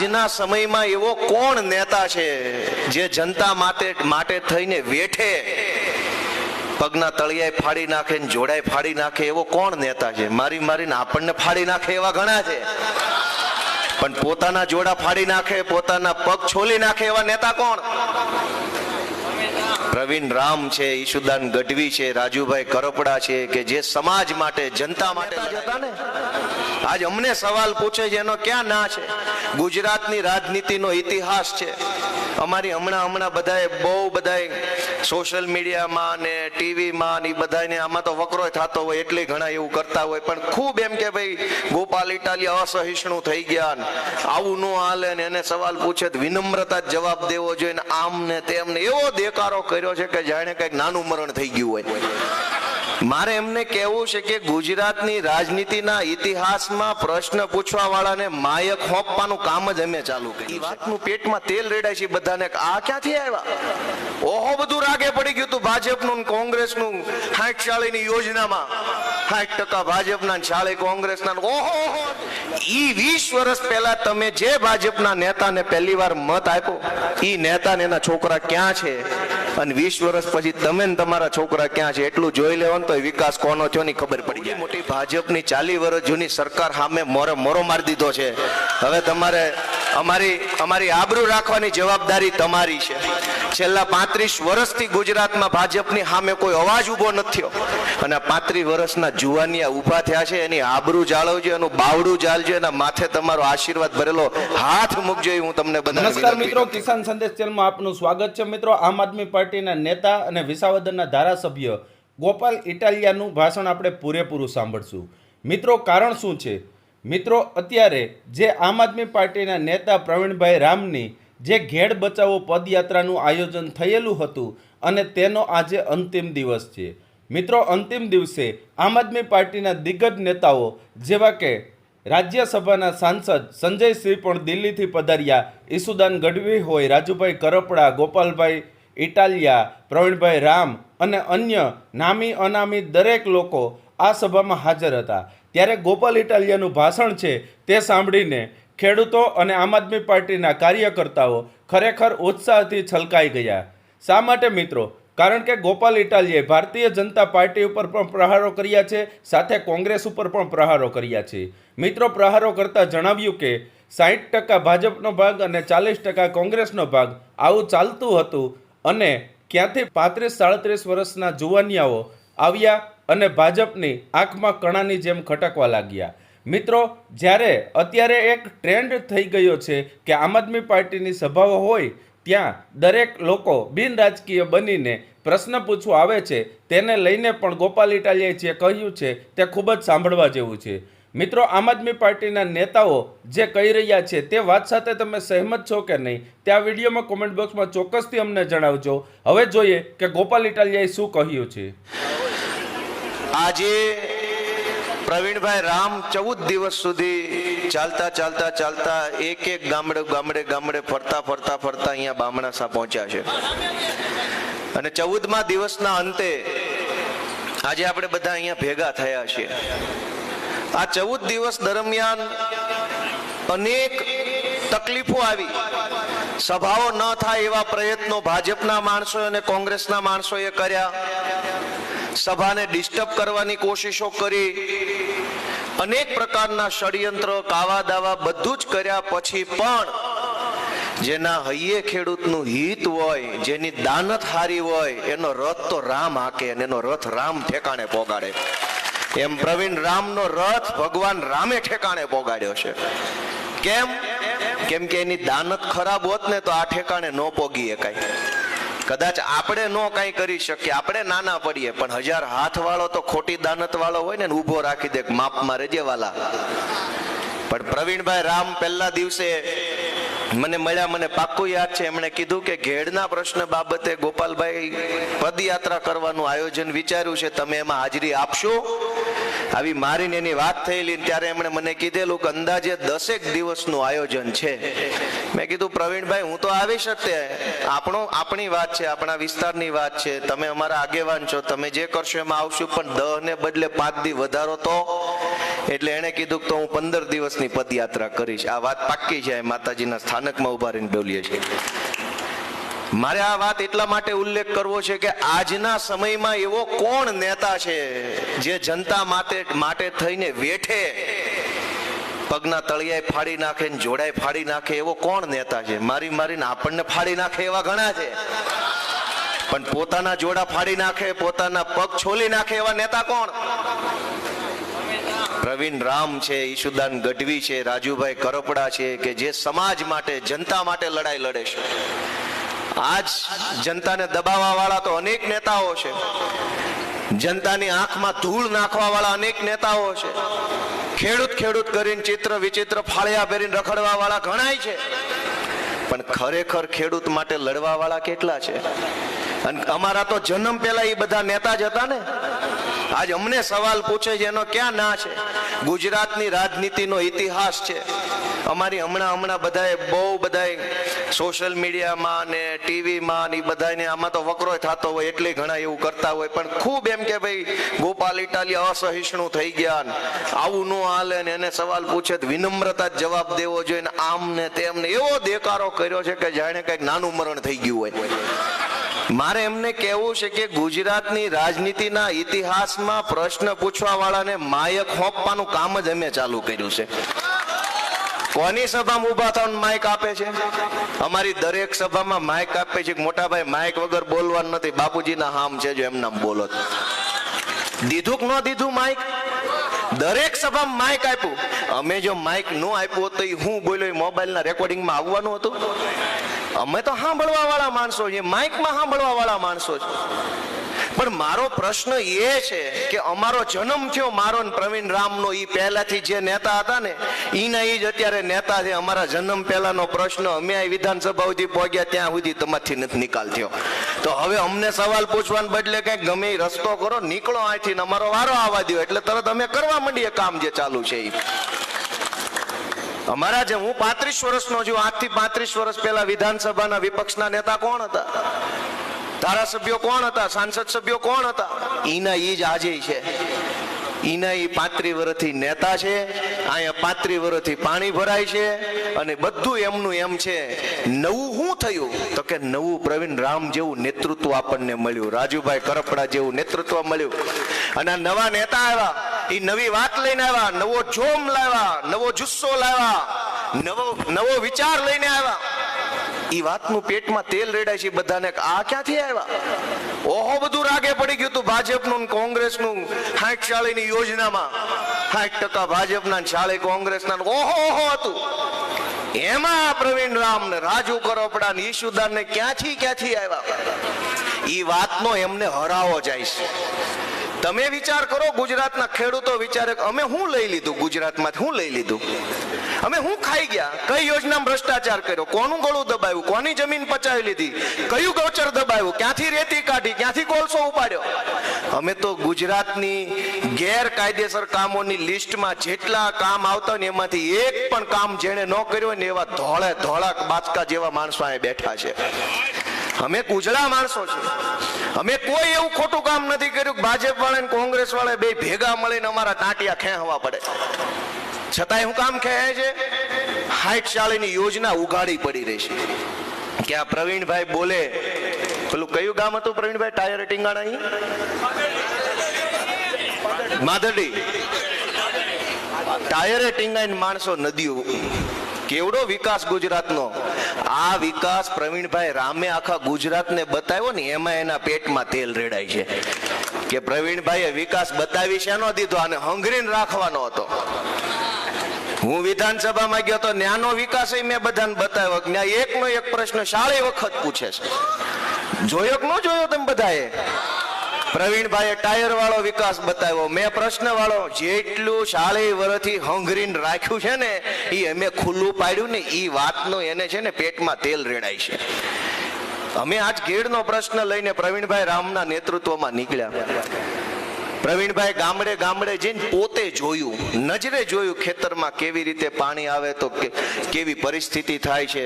આજના સમયમાં એવો કોણ નેતા છે જે જનતા માટે માટે થઈને વેઠે? પગના તળિયાએ ફાડી નાખે ને જોડાય ફાડી નાખે એવો કોણ નેતા છે? મારી મારીને આપણને ફાડી નાખે એવા ઘણા છે. પણ પોતાના જોડા ફાડી નાખે, પોતાના પગ છોલી નાખે એવા નેતા કોણ? પ્રવીણ રામ છે, ઈશુદાન ગઢવી છે, રાજુભાઈ કરપડા છે કે જે સમાજ માટે, જનતા માટે આજ અમને સવાલ પૂછે છે, એનો ક્યાં ના છે? ગુજરાતની રાજનીતિનો ઇતિહાસ છે. અમારી હમણાં હમણાં બધાએ બહુ બધાએ સોશિયલ મીડિયામાં ને ટીવીમાં ને બધાને આમાં તો વકરો થતો હોય, એટલે ઘણા એવું કરતા હોય. પણ ખૂબ એમ કે ભાઈ, ગોપાલ ઇટાલિયા અસહિષ્ણુ થઈ ગયા ને, આવું ન હાલે ને એને સવાલ પૂછે વિનમ્રતા જ જવાબ દેવો જોઈએ ને આમ ને તેમને એવો દેકારો કર્યો છે કે જાણે કંઈક નાનું મરણ થઈ ગયું હોય. મારે એમને કહેવું છે કે ગુજરાતની રાજનીતિના ઇતિહાસમાં પ્રશ્ન પૂછવા વાળાને માયક હોપવાનું કામ જ અમે ચાલુ કર્યું વાતનું પેટમાં તેલ રેડાય છે બધાને આ ક્યાંથી આવ્યા? ઓહો, બધું રાગે પડી ગયું હતું ભાજપનું કોંગ્રેસનું સાઠ ચાળીની યોજનામાં. સાઠ ટકા ભાજપના ને કોંગ્રેસના ઓહો ઓહો. ઈ વીસ વર્ષ પહેલા તમે જે ભાજપના નેતાને પહેલી વાર મત આપ્યો, ઈ નેતાને એના છોકરા ક્યાં છે? અને વીસ વર્ષ પછી તમે ને તમારા છોકરા ક્યાં છે? એટલું જોઈ લેવાનું તો વિકાસ કોનો થયો ની ખબર પડી જાય. મોટી ભાજપની ચાલી વર્ષ જૂની સરકાર સામે મોરે મોરો મારી દીધો છે. હવે તમારે અમારી અમારી આબરૂ રાખવાની જવાબદારી તમારી છે. છેલ્લા પાંત્રીસ વર્ષથી ગુજરાતમાં ભાજપની સામે કોઈ અવાજ ઊભો નથી થયો અને પાંત્રીસ વર્ષના જુવાનિયા ઊભા થયા છે એની આબરૂ જાળવજો એનું બાવડું જાળજો એના માથે તમારો આશીર્વાદ ભરેલો હાથ મૂકજો એ હું તમને બધા નમસ્કાર મિત્રો કિસાન સંદેશ ચેનલમાં આપનું સ્વાગત છે. મિત્રો આમ આદમી પાર્ટીના નેતા અને વિસાવદરના ધારાસભ્ય ગોપાલ ઇટાલિયાનું ભાષણ આપણે પૂરેપૂરું સાંભળશું. મિત્રો કારણ શું છે? મિત્રો, અત્યારે જે આમ આદમી પાર્ટીના નેતા પ્રવીણભાઈ રામની જે ઘેડ બચાવો પદયાત્રાનું આયોજન થયેલું હતું અને તેનો આજે અંતિમ દિવસ છે. મિત્રો, અંતિમ દિવસે આમ આદમી પાર્ટીના દિગ્ગજ નેતાઓ જેવા કે રાજ્યસભાના સાંસદ સંજય સિંહ પણ દિલ્હીથી પધાર્યા. ઈસુદાન ગઢવી હોય, રાજુભાઈ કરપડા, ગોપાલભાઈ ઇટાલિયા, પ્રવીણભાઈ રામ અને અન્ય નામી અનામી દરેક લોકો આ સભામાં હાજર હતા. ત્યારે ગોપાલ ઇટાલિયાનું ભાષણ છે તે સાંભળીને ખેડૂતો અને આમ આદમી પાર્ટીના કાર્યકર્તાઓ ખરેખર ઉત્સાહથી છલકાઈ ગયા. શા માટે મિત્રો? કારણ કે ગોપાલ ઇટાલીએ ભારતીય જનતા પાર્ટી ઉપર પણ પ્રહારો કર્યા છે, સાથે કોંગ્રેસ ઉપર પણ પ્રહારો કર્યા છે. મિત્રો, પ્રહારો કરતાં જણાવ્યું કે સાહીઠ ટકા ભાજપનો ભાગ અને ચાલીસ ટકા કોંગ્રેસનો ભાગ આવું ચાલતું હતું અને ક્યાંથી પાંત્રીસ, સાડત્રીસ વર્ષના જુવાનિયાઓ આવ્યા અને ભાજપની આંખમાં કણાની જેમ ખટકવા લાગ્યા. મિત્રો, જ્યારે અત્યારે એક ટ્રેન્ડ થઈ ગયો છે કે આમ આદમી પાર્ટીની સભાઓ હોય, ત્યાં દરેક લોકો બિન રાજકીય બનીને પ્રશ્ન પૂછવા આવે છે. તેને લઈને પણ ગોપાલ ઇટાલિયાએ જે કહ્યું છે તે ખૂબ જ સાંભળવા જેવું છે. મિત્રો, આમ આદમી પાર્ટીના નેતાઓ જે કહી રહ્યા છે તે વાત સાથે તમે સહેમત છો કે નહીં? તે આ વિડીયોમાં કોમેન્ટ બોક્સમાં ચોક્કસથી અમને જણાવજો. હવે જોઈએ કે ગોપાલ ઇટાલિયાએ શું કહ્યું છે. આજે પ્રવીણભાઈ રામ ચૌદ દિવસ સુધી ચાલતા ચાલતા ચાલતા એક એક ગામડે ગામડે ગામડે ફરતા ફરતા ફરતા અહીંયા બામણાસા પહોંચ્યા છે. અને ચૌદમા દિવસના અંતે આજે આપણે બધા અહીંયા ભેગા થયા છીએ. આ ચૌદ દિવસ દરમિયાન અનેક તકલીફો આવી. સભાઓ ન થાય એવા પ્રયત્નો ભાજપના માણસો અને કોંગ્રેસના માણસોએ કર્યા. સભાને ડિસ્ટર્બ કરવાની કોશિશો કરી. અનેક પ્રકારના ષડયંત્ર કાવા દાવા બધું જ કર્યા પછી પણ જેના હૈયે ખેડૂતનું હિત હોય, જેની દાનત હારી હોય, એનો રથ તો રામ હાકે અને એનો રથ રામ ઠેકાણે પોગાડે. એમ પ્રવીણ રામનો રથ ભગવાન રામે ઠેકાણે પોગાડ્યો છે. કેમ? કેમ કે એની દાનત ખરાબ હોત ને તો આ ઠેકાણે ન પોગી એકાય. કદાચ આપણે ન કાંઈ કરી શકીએ, આપણે નાના પડીએ, પણ હજાર હાથ વાળો તો ખોટી દાનત વાળો હોય ને ઊભો રાખી દે માપમાં રેજે વાલા. પણ પ્રવીણભાઈ રામ પહેલા દિવસે મને મળ્યા, મને પાક્કું યાદ છે, એમણે કીધું કે ઘેડના પ્રશ્ન બાબતે ગોપાલભાઈ પદયાત્રા કરવાનું આયોજન વિચાર્યું છે, તમે એમાં હાજરી આપશો? આવી મારીને એની વાત થયેલી ત્યારે એમણે મને કીધેલું કે અંદાજે દસેક દિવસનું આયોજન છે. મેં કીધું, પ્રવીણભાઈ, હું તો આવી શકતે. આપણો, આપણી વાત છે, આપણા વિસ્તારની વાત છે. તમે અમારા આગેવાન છો. તમે જે કરશો એમાં આવશું, પણ દહ ને બદલે પાંચ દી વધારો તો? એટલે એણે કીધું તો હું પંદર દિવસની પદયાત્રા કરીશ. આ વાત પાક્કી છે માતાજીના સ્થાનકમાં ઊભા રહીને બોલીએ છીએ. મારે આ વાત એટલા માટે ઉલ્લેખ કરવો છે કે આજના સમયમાં એવો કોણ નેતા છે જે જનતા માટે માટે થઈને વેઠે, પગના તળિયાએ ફાડી નાખે ને જોડાય ફાડી નાખે એવો કોણ નેતા છે? મારી મારીને આપણને ફાડી નાખે એવા ઘણા છે. પણ પોતાના જોડા ફાડી નાખે, પોતાના પગ છોલી નાખે એવા નેતા કોણ? પ્રવીણ રામ છે, ઈશુદાન ગઢવી છે, રાજુભાઈ કરપડા છે કે જે સમાજ માટે, જનતા માટે લડાઈ લડે છે. આજ જનતાને દબાવવા વાળા તો અનેક નેતાઓ છે. જનતાની આંખમાં ધૂળ નાખવા વાળા અનેક નેતાઓ છે. ખેડૂત ખેડૂત કરીને ચિત્ર વિચિત્ર ફાળિયા પહેરીને રખડવા વાળા ઘણાય છે. પણ ખરેખર ખેડૂત માટે લડવા વાળા કેટલા છે? અને અમારા તો જન્મ પહેલા એ બધા નેતા જ હતા ને? આજ અમને સવાલ પૂછે છે, એનો ક્યાં ના છે? ગુજરાતની રાજનીતિનો ઇતિહાસ છે. અમારી હમણાં હમણાં બધાએ બહુ બધાએ સોશિયલ મીડિયામાં ને ટીવીમાં ને બધાને આમાં તો વકરો થતો હોય, એટલે ઘણા એવું કરતા હોય. પણ ખૂબ એમ કે ભાઈ, ગોપાલ ઇટાલિયા અસહિષ્ણુ થઈ ગયા આવું ન હાલે ને એને સવાલ પૂછે વિનમ્રતા જવાબ દેવો જોઈએ ને આમ ને તેમ ને એવો દેકારો કર્યો છે કે જાણે કંઈક નાનું મરણ થઈ ગયું હોય. મારે એમને કહેવું છે કે ગુજરાતની રાજનીતિના ઇતિહાસમાં પ્રશ્ન પૂછવા વાળાને માયક હોપવાનું કામ જ અમે ચાલુ કર્યું છે. કોની સભામાં ઊભા થવાનું માઇક આપે છે? અમારી દરેક સભામાં માઇક આપે છે મોટાભાઈ માઇક વગર બોલવાનું નથી. બાપુજીના હામ છે જો એમના બોલો. દીધું કે ન દીધું માઇક? દરેક સભામાં માઇક આપ્યું. અમે જો માઇક ન આપ્યું તો એ હું બોલ્યો? એ મોબાઈલના રેકોર્ડિંગમાં આવવાનું હતું? અમે તો સાંભળવા વાળા માણસો છીએ. માઇકમાં સાંભળવા વાળા માણસો છે. પણ મારો પ્રશ્ન એ છે કે અમારો જન્મ થયો મારો પ્રવીણ રામનો એ પહેલાથી જે નેતા હતા ને એના એ જ અત્યારે નેતા છે. અમારા જન્મ પહેલાનો પ્રશ્ન અમે આ વિધાનસભા સુધી પહોંચ્યા, ત્યાં સુધી તમારથી નથી નિકાલ થયો. તો હવે અમને સવાલ પૂછવાને બદલે કંઈક ગમે રસ્તો કરો, નીકળો અહીંથી અમારો વારો આવવા દો એટલે તરત અમે કરવા માંડીએ કામ જે ચાલુ છે એ અમારા જે હું પાંત્રીસ વર્ષનો છું, આજથી પાંત્રીસ વર્ષ પહેલા વિધાનસભાના વિપક્ષના નેતા કોણ હતા? ધારાસભ્યો કોણ હતા? સાંસદ સભ્યો કોણ હતા? ઈના ઈ જ આજે છે. ઈના ઈ પાંત્રી વર્ષથી નેતા છે અહીંયા પાંત્રી વર્ષથી પાણી ભરાય છે, અને બધું એમનું એમ છે, નવું શું થયું? તો કે નવું પ્રવીણ રામ જેવું નેતૃત્વ આપણને મળ્યું. રાજુભાઈ કરપડા જેવું નેતૃત્વ મળ્યું. અને આ નવા નેતા આવ્યા. એ નવી વાત લઈને આવ્યા. નવો જોમ લાવ્યા. નવો જુસ્સો લાવ્યા. નવો નવો વિચાર લઈને આવ્યા. ઈ વાતનું પેટમાં તેલ રેડાય છે બધાને આ ક્યાંથી આવ્યા? ઓહો, બધું રાગે પડી ગયું હતું ભાજપનું કોંગ્રેસનું સાઠ શાળીની યોજનામાં. સાઠ ટકા ભાજપના શાળે કોંગ્રેસના ઓહો ઓહો હતું. એમાં પ્રવીણ રામ ને રાજુ કરોપડા ને ઈશુદાન ને ક્યાંથી ક્યાંથી આવ્યા? ઈ વાતનો એમને હરાવો જાય છે. તમે વિચાર કરો ગુજરાતના ખેડૂતો વિચારે અમે શું લઈ લીધું ગુજરાતમાંથી? શું લઈ લીધું. અમે શું ખાઈ ગયા? કઈ યોજનામાં ભ્રષ્ટાચાર કર્યો? કોનું ગળું દબાવ્યું? કોની જમીન પચાવી લીધી? કયું ગૌચર દબાવ્યું? ક્યાંથી રેતી કાઢી? ક્યાંથી કોલસો ઉપાડ્યો? અમે તો ગુજરાતની ગેરકાયદેસર કામોની લિસ્ટમાં જેટલા કામ આવતા ને એમાંથી એક પણ કામ જેણે ન કર્યું ને એવા ધોળે ધોળા બાચકા જેવા માણસો અહીંયા બેઠા છે. અમે કુજળા માણસો છે અમે કોઈ એવું ખોટું કામ નથી કર્યું ભાજપ વાળા કોંગ્રેસ વાળા બે ભેગા મળીને અમારા તાંટિયા ખેંચવા પડે. છતાંય હું કામ ખેંચે છે? હાઈટ શાળીની યોજના ઉઘાડી પડી રહી છે. કે આ પ્રવીણભાઈ બોલે, પેલું કયું ગામ હતું પ્રવીણભાઈ? ટાયર ટીંગાણા માધડી. ટાયરે ટીંગાઈને માણસો નદીઓ. કેવડો વિકાસ ગુજરાતનો. આ વિકાસ પ્રવીણભાઈ રામે આખા ગુજરાતને બતાવ્યો ને, એમાં એના પેટમાં તેલ રેડાય છે. કે પ્રવીણભાઈએ વિકાસ બતાવી શેનો દીધો? અને હંગરીને રાખવાનો હતો. હું વિધાનસભામાં ગયો તો ન્યાનો વિકાસ મેં બધાને બતાવ્યો ન્યા એકનો એક પ્રશ્ન શાળી વખત પૂછે છે. જોયો કે ન જોયો તમે બધાએ? પ્રવીણભાઈએ ટાયર વાળો વિકાસ બતાવ્યો. મેં પ્રશ્ન વાળો જેટલું શાળી વર્ષથી હંગરીને રાખ્યું છે ને એ અમે ખુલ્લું પાડ્યું ને એ વાતનો એને છે ને પેટમાં તેલ રેડાય છે. અમે આજ ઘેડનો પ્રશ્ન લઈને પ્રવીણભાઈ રામના નેતૃત્વમાં નીકળ્યા. પ્રવીણભાઈ ગામડે ગામડે જઈને પોતે જોયું, નજરે જોયું ખેતરમાં કેવી રીતે પાણી આવે તો કેવી પરિસ્થિતિ થાય છે.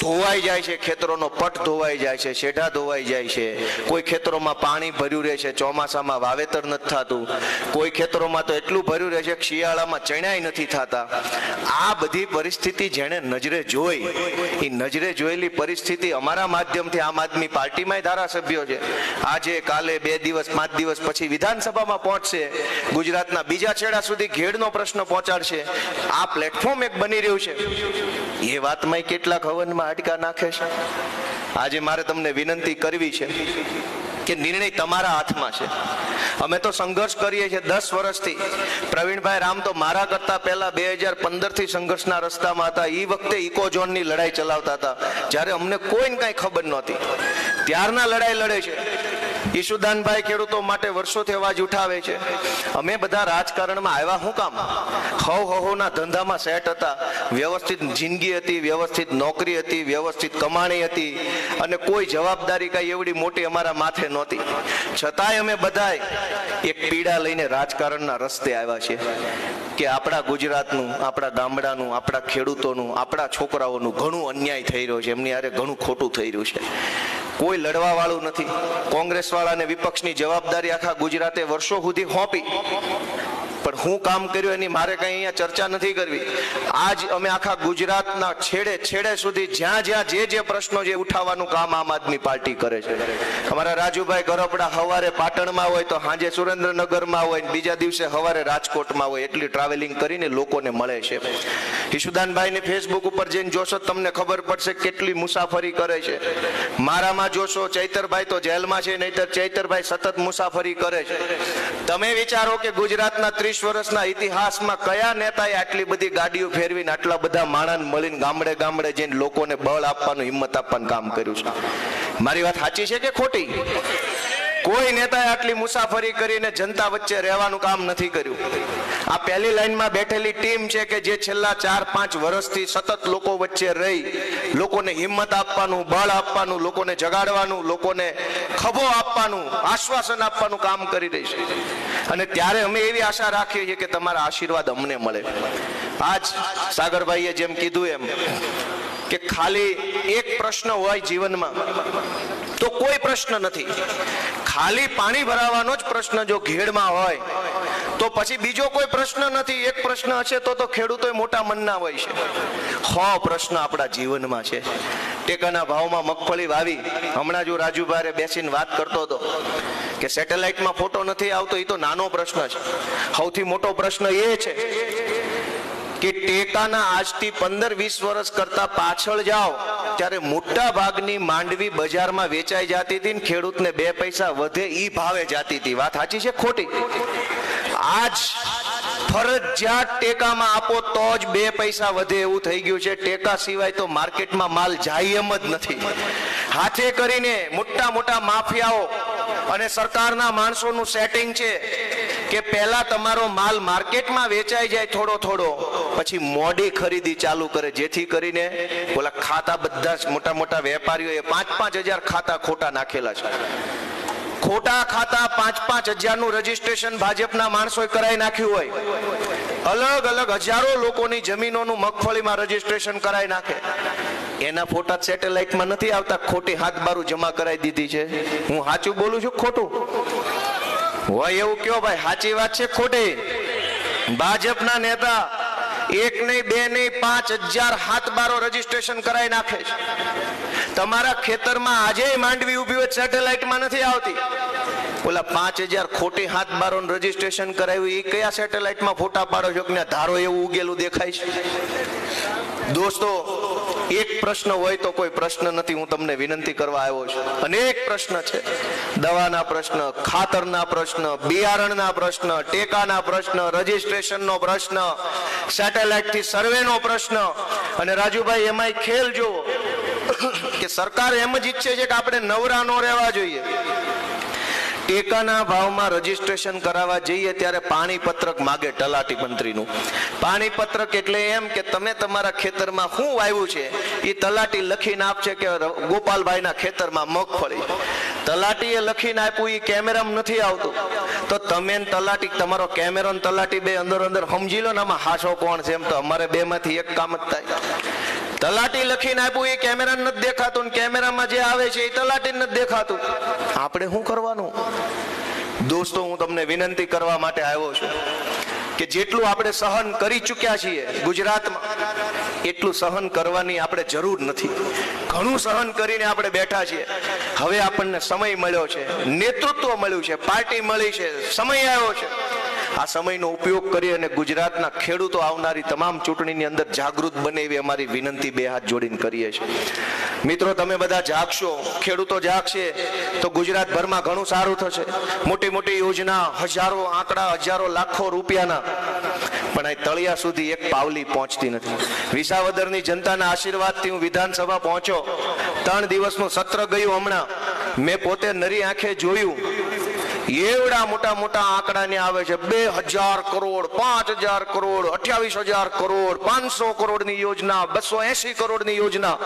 ધોવાઈ જાય છે, ખેતરોનો પટ ધોવાઈ જાય છે, શેઢા ધોવાઈ જાય છે. કોઈ ખેતરોમાં પાણી ભર્યું રહે છે, ચોમાસામાં વાવેતર નથી થતું. કોઈ ખેતરોમાં તો એટલું ભર્યું રહે છે શિયાળામાં ચણાય નથી થતા. આ બધી પરિસ્થિતિ જેણે નજરે જોઈ, એ નજરે જોયેલી પરિસ્થિતિ અમારા માધ્યમથી આમ આદમી પાર્ટીમાં ધારાસભ્યો છે. આજે કાલે બે દિવસ, પાંચ દિવસ પછી વિધાનસભામાં પહોંચશે. ગુજરાતના બીજા છેડા સુધી ઘેડનો પ્રશ્ન પહોંચાડશે. આ પ્લેટફોર્મ એક બની રહ્યું છે. એ વાતમાં કેટલાક હવનમાં અટકા નાખે છે. આજે મારે તમને વિનંતી કરવી છે કે નિર્ણય તમારા હાથમાં છે. અમે તો સંઘર્ષ કરીએ છીએ દસ વર્ષથી. પ્રવીણભાઈ રામ તો મારા કરતા પહેલા બે હજાર પંદરથી સંઘર્ષના રસ્તામાં હતા. એ વખતે ઇકો ઝોનની લડાઈ ચલાવતા હતા. જ્યારે અમને કોઈને કાંઈ ખબર નહોતી. ત્યારના લડાઈ લડે છે. ઈશુદાનભાઈ ખેડૂતો માટે વર્ષોથી અવાજ ઉઠાવે છે. અમે બધા રાજકારણમાં આવ્યા શું કામ? હવ હવના ધંધામાં સેટ હતા. વ્યવસ્થિત જિંદગી હતી, વ્યવસ્થિત નોકરી હતી, વ્યવસ્થિત કમાણી હતી. અને કોઈ જવાબદારી કાંઈ એવડી મોટી અમારા માથે નહોતી. છતાંય અમે બધાય એક પીડા લઈને રાજકારણના રસ્તે આવ્યા છીએ કે આપણા ગુજરાતનું, આપણા ગામડાનું, આપણા ખેડૂતોનું, આપણા છોકરાઓનું ઘણું અન્યાય થઈ રહ્યો છે. એમની આરે ઘણું ખોટું થઈ રહ્યું છે. કોઈ લડવા વાળું નથી. કોંગ્રેસ વાળાને વિપક્ષની જવાબદારી આખા ગુજરાતે વર્ષો સુધી હોપી. પણ હું કામ કર્યું એની મારે કઈ અહીંયા ચર્ચા નથી કરવી. આજ અમે આખા ગુજરાતના છેડે છેડે સુધી જ્યાં જ્યાં જે જે પ્રશ્નો જે ઉઠાવવાનું કામ આમ આદમી પાર્ટી કરે છે. અમારા રાજુભાઈ ગરપડા હવારે પાટણમાં હોય તો સાંજે સુરેન્દ્રનગરમાં હોય બીજા દિવસે હવારે રાજકોટમાં હોય એટલી ટ્રાવેલિંગ કરીને લોકોને મળે છે. ઈશુદાનભાઈને ફેસબુક ઉપર જઈને જોશો તમને ખબર પડશે કેટલી મુસાફરી કરે છે. મારામાં જોશો, ચૈતરભાઈ તો જેલમાં છે, નહીતર ચૈતરભાઈ સતત મુસાફરી કરે છે. તમે વિચારો કે ગુજરાતના ત્રીસ વર્ષના ઇતિહાસમાં કયા નેતાએ આટલી બધી ગાડીઓ ફેરવીને આટલા બધા માણસ મળીને ગામડે ગામડે જઈને લોકોને બળ આપવાનું, હિંમત આપવાનું કામ કર્યું છે? મારી વાત સાચી છે કે ખોટી? કોઈ નેતાએ આટલી મુસાફરી કરીને જનતા વચ્ચે રહેવાનું કામ નથી કર્યું. આ પહેલી લાઈનમાં બેઠેલી ટીમ છે કે જે છેલ્લા ચાર, પાંચ વર્ષથી સતત લોકો વચ્ચે રહી, લોકોને હિંમત આપવાનું, બળ આપવાનું, લોકોને જગાડવાનું, લોકોને ખભો આપવાનું, આશ્વાસન આપવાનું કામ કરી રહી છે. અને ત્યારે અમે એવી આશા રાખીએ છીએ કે તમારા આશીર્વાદ અમને મળે. આજ સાગરભાઈએ જેમ કીધું એમ કે ખાલી એક પ્રશ્ન હોય જીવનમાં તો કોઈ પ્રશ્ન નથી. ખાલી પાણી ભરાવાનો જ પ્રશ્ન જો ઘેડમાં હોય, તો પછી બીજો કોઈ પ્રશ્ન નથી. એક પ્રશ્ન હશે તો તો ખેડૂતો મોટા મનના હોય છે. હો, પ્રશ્ન આપણા જીવનમાં છે. ટેકાના ભાવમાં મગફળી વાવી. હમણાં જો રાજુભારે બેસીને વાત કરતો હતો કે સેટેલાઇટમાં ફોટો નથી આવતો એ તો નાનો પ્રશ્ન છે. સૌથી મોટો પ્રશ્ન એ છે કે ટેકાના આજથી પંદર વીસ વર્ષ કરતા પાછળ જાઓ. ત્યારે મોટા ભાગની માંડવી બજારમાં વેચાઈ જતી હતી ને ખેડૂતને બે પૈસા વધે ઈ ભાવે જતી હતી. વાત સાચી છે ખોટી? આજ ફરજિયાત ટેકામાં આપો તો જ બે પૈસા વધે એવું થઈ ગયું છે. ટેકા સિવાય તો માર્કેટમાં માલ જાય એમ જ નથી. હાથે કરીને મોટા મોટા માફિયાઓ અને સરકારના માણસોનું સેટિંગ છે. કે પહેલા તમારો માલ માર્કેટમાં વેચાઈ જાય થોડો થોડો, પછી મોડી ખરીદી ચાલુ કરે. જેથી કરીને ઓલા ખાતા બધા જ મોટા મોટા વેપારીઓએ પાંચ પાંચ હજાર ખાતા ખોટા નાખેલા છે. ખોટા ખાતા પાંચ પાંચ હજારનું રજીસ્ટ્રેશન ભાજપના માણસોએ કરાવી નાખ્યું હોય. અલગ અલગ હજારો લોકોની જમીનોનું મગફળીમાં રજીસ્ટ્રેશન કરાવી નાખે. એના ફોટા સેટેલાઇટમાં નથી આવતા. ખોટી હાથ બારું જમા કરાવી દીધી છે. હું સાચું બોલું છું ખોટું? હોય એવું કયો ભાઈ? સાચી વાત છે ખોટી? ભાજપના નેતા એક નહીં, બે નહીં, પાંચ હજાર હાથ બારો રજીસ્ટ્રેશન કરાવી નાખે છે. તમારા ખેતરમાં આજે માંડવી ઊભી હોય, સેટેલાઇટમાં નથી આવતી. ઓલા પાંચ હજાર ખોટી હાથ બારો રજીસ્ટ્રેશન કરાવ્યું એ કયા સેટેલાઇટમાં ફોટા પાડો છો? કે ધારો એવું ઉગેલું દેખાય છે? દોસ્તો એક પ્રશ્ન હોય તો કોઈ પ્રશ્ન નથી, હું તમને વિનંતી કરવા આવ્યો છું. અનેક પ્રશ્ન છે. દવાના પ્રશ્ન, ખાતરના પ્રશ્ન, બિયારણના પ્રશ્ન, ટેકાના પ્રશ્ન, રજીસ્ટ્રેશનનો પ્રશ્ન સેટેલાઇટથી સર્વેનો પ્રશ્ન. અને રાજુભાઈ, એમાંય ખેલ જુઓ. કે સરકાર એમ જ ઈચ્છે છે કે આપણે નવરા ન રહેવા જોઈએ. ટેકાના ભાવમાં રજીસ્ટ્રેશન કરાવવા જઈએ ત્યારે પાણી પત્રક માગે તલાટી મંત્રીનું. પાણી પત્રક એટલે એમ કે તમે તમારા ખેતરમાં શું વાવ્યું છે એ તલાટી લખીને આપશે કે ગોપાલભાઈના ખેતરમાં મગફળી તલાટીએ લખીને આપ્યું એ કેમેરામાં નથી આવતું. તો તમે તલાટી, તમારો કેમેરો તલાટી બે અંદર અંદર સમજી લો ને આમાં હાસો કોણ છે એમ તો અમારે બેમાંથી એક કામ જ થાય. તલાટી લખીને આપ્યું, એ કેમેરા નથી દેખાતું કેમેરામાં જે આવે છે એ તલાટી નથી દેખાતું. આપણે શું કરવાનું? દોસ્તો, હું તમને વિનંતી કરવા માટે આવ્યો છું કે જેટલું આપણે સહન કરી ચૂક્યા છીએ ગુજરાતમાં, એટલું સહન કરવાની આપણે જરૂર નથી. ઘણું સહન કરીને આપણે બેઠા છીએ. હવે આપણને સમય મળ્યો છે, નેતૃત્વ મળ્યું છે, પાર્ટી મળી છે, સમય આવ્યો છે. આ સમયનો ઉપયોગ કરી અને ગુજરાતના ખેડૂતો આવનારી તમામ ચૂંટણીની અંદર જાગૃત બને એવી અમારી વિનંતી બે હાથ જોડીને કરીએ છીએ. મિત્રો, તમે બધા જાગશો. ખેડૂતો જાગશે તો ગુજરાતભરમાં ઘણું સારું થશે. મોટી મોટી યોજના, હજારો આંકડા, હજારો લાખો રૂપિયાના. પણ અહીં તળિયા સુધી એક પાવલી પહોંચતી નથી. વિસાવદરની જનતાના આશીર્વાદથી હું વિધાનસભા પહોંચ્યો. ત્રણ દિવસનું સત્ર ગયું હમણાં. મેં પોતે નરી આંખે જોયું. એવડા મોટા મોટા આંકડાને આવે છે. બે હજાર કરોડ, પાંચ હજાર કરોડ, અઠ્યાવીસ હજાર કરોડ, પાંચસો કરોડની યોજના, બસો એસી કરોડની યોજના.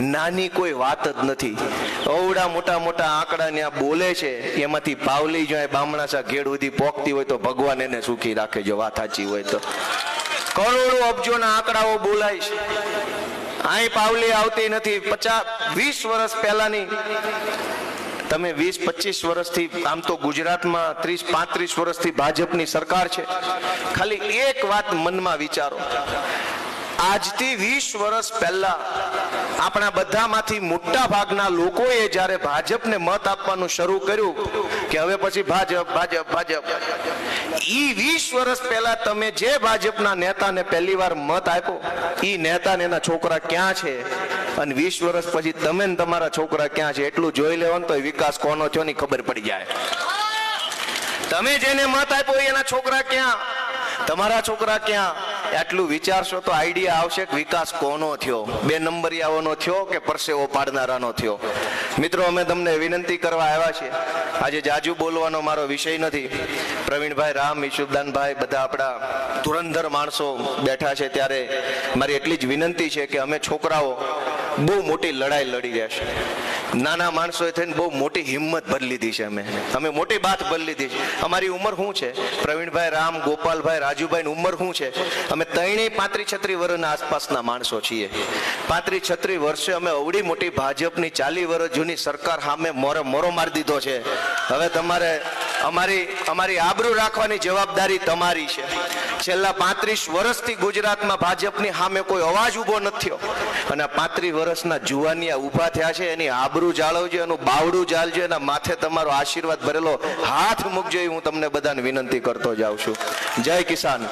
નાની કોઈ વાત જ નથી. અવડા મોટા મોટા આંકડાને આ બોલે છે. એમાંથી પાવલી જો બામણાસા ઘેડ સુધી પોકતી હોય તો ભગવાન એને સુખી રાખે જો વાત સાચી હોય તો. કરોડો અબજોના આંકડાઓ બોલાય છે. અહીં પાવલી આવતી નથી. પચાસ, વીસ વર્ષ પહેલાની તમે વીસ, પચીસ વર્ષથી, આમ તો ગુજરાતમાં ત્રીસ, પાંત્રીસ વર્ષથી ભાજપની સરકાર છે. ખાલી એક વાત મનમાં વિચારો. આજથી વીસ વર્ષ પહેલા આપણા બધામાંથી મોટા ભાગના લોકોએ જ્યારે ભાજપને મત આપવાનું શરૂ કર્યું કે હવે પછી ભાજપ ભાજપ ભાજપ. ઈ વીસ વર્ષ પહેલા તમે જે ભાજપના નેતાને પહેલી વાર મત આપ્યો, ઈ નેતાને એના છોકરા ક્યાં છે? અને વીસ વર્ષ પછી તમે ને તમારા છોકરા ક્યાં છે એટલું જોઈ લેવાનું તો વિકાસ કોનો થયો ની ખબર પડી જાય. તમે જેને મત આપ્યો એના છોકરા ક્યાં? તમારા છોકરા ક્યાં? આટલું વિચારશો તો આઈડિયા આવશે કે વિકાસ કોનો થયો? બે નંબરિયાઓનો થયો કે પરસેવો પાડનારાનો થયો? મિત્રો, અમે તમને વિનંતી કરવા આવ્યા છીએ. આજે જાજુ બોલવાનો મારો વિષય નથી. પ્રવીણભાઈ રામ ઈશુદાનભાઈ બધા આપણા ધુરંધર માણસો બેઠા છે ત્યારે મારી એટલી જ વિનંતી છે કે અમે છોકરાઓ બહુ મોટી લડાઈ લડી રહ્યા છે. નાના માણસોએ થઈને બહુ મોટી હિંમત ભરી લીધી છે અમે. અમે મોટી બાત ભરી લીધી છે. અમારી ઉંમર શું છે? પ્રવીણભાઈ રામ, ગોપાલભાઈ રાજુભાઈ ઉંમર શું છે? અમે ત્રણેય પાંત્રી છત્રી વર્ષના આસપાસના માણસો છીએ. પાંત્રી છત્રી વર્ષે અમે અવડી મોટી ભાજપની ચાલી વર્ષ જૂની સરકાર સામે મોરો મોરો મારી દીધો છે. હવે તમારે અમારી અમારી આબરૂ રાખવાની જવાબદારી તમારી છે. છેલ્લા પાંત્રીસ વર્ષથી ગુજરાતમાં ભાજપની સામે કોઈ અવાજ ઊભો નથી અને પાંત્રીસ વર્ષના જુવાનિયા ઊભા થયા છે, એની આબરૂ જાળવજો, એનું બાવડું જાળજો એના માથે તમારો આશીર્વાદ ભરેલો હાથ મૂકજો એ હું તમને બધાને વિનંતી કરતો જાઉં છું. જય કિસાન.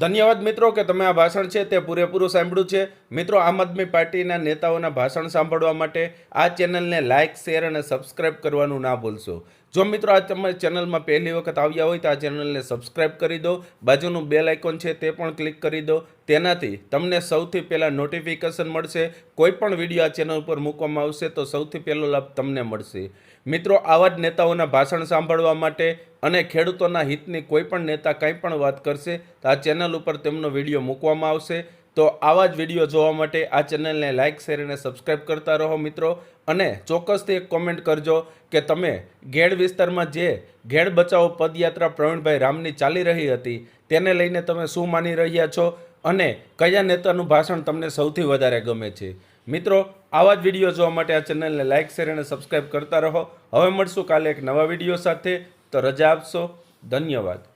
ધન્યવાદ મિત્રો કે તમે આ ભાષણ છે તે પૂરેપૂરું સાંભળ્યું છે. મિત્રો, આમ આદમી પાર્ટીના નેતાઓના ભાષણ સાંભળવા માટે આ ચેનલને લાઇક શેર અને સબસ્ક્રાઇબ કરવાનું ના ભૂલશો. જો મિત્રો આ તમે ચેનલમાં પહેલી વખત આવ્યા હોય તો આ ચેનલને સબસ્ક્રાઇબ કરી દો, બાજુનું બેલ આઇકોન છે તે પણ ક્લિક કરી દો. તેનાથી તમને સૌથી પહેલાં નોટિફિકેશન મળશે. કોઈ પણ વીડિયો આ ચેનલ ઉપર મૂકવામાં આવશે તો સૌથી પહેલો લાભ તમને મળશે. મિત્રો, આવા જ નેતાઓના ભાષણ સાંભળવા માટે અને ખેડૂતોના હિતની કોઈ પણ નેતા કંઈ પણ વાત કરશે તો આ ચેનલ ઉપર તેમનો વીડિયો મૂકવામાં આવશે. તો આવા જ વીડિયો જોવા માટે આ ચેનલને લાઇક શેર અને સબસ્ક્રાઇબ કરતા રહો મિત્રો. અને ચોક્કસથી એક કોમેન્ટ કરજો કે તમે ઘેડ વિસ્તારમાં જે ઘેડ બચાવો પદયાત્રા પ્રવીણભાઈ રામની ચાલી રહી હતી, તેને લઈને તમે શું માની રહ્યા છો અને કયા નેતાનું ભાષણ તમને સૌથી વધારે ગમે છે. મિત્રો, આવા જ વીડિયો જોવા માટે આ ચેનલને લાઇક શેર અને સબસ્ક્રાઇબ કરતા રહો. હવે મળશું કાલે એક નવા વીડિયો સાથે. તો રજા આપશો. ધન્યવાદ.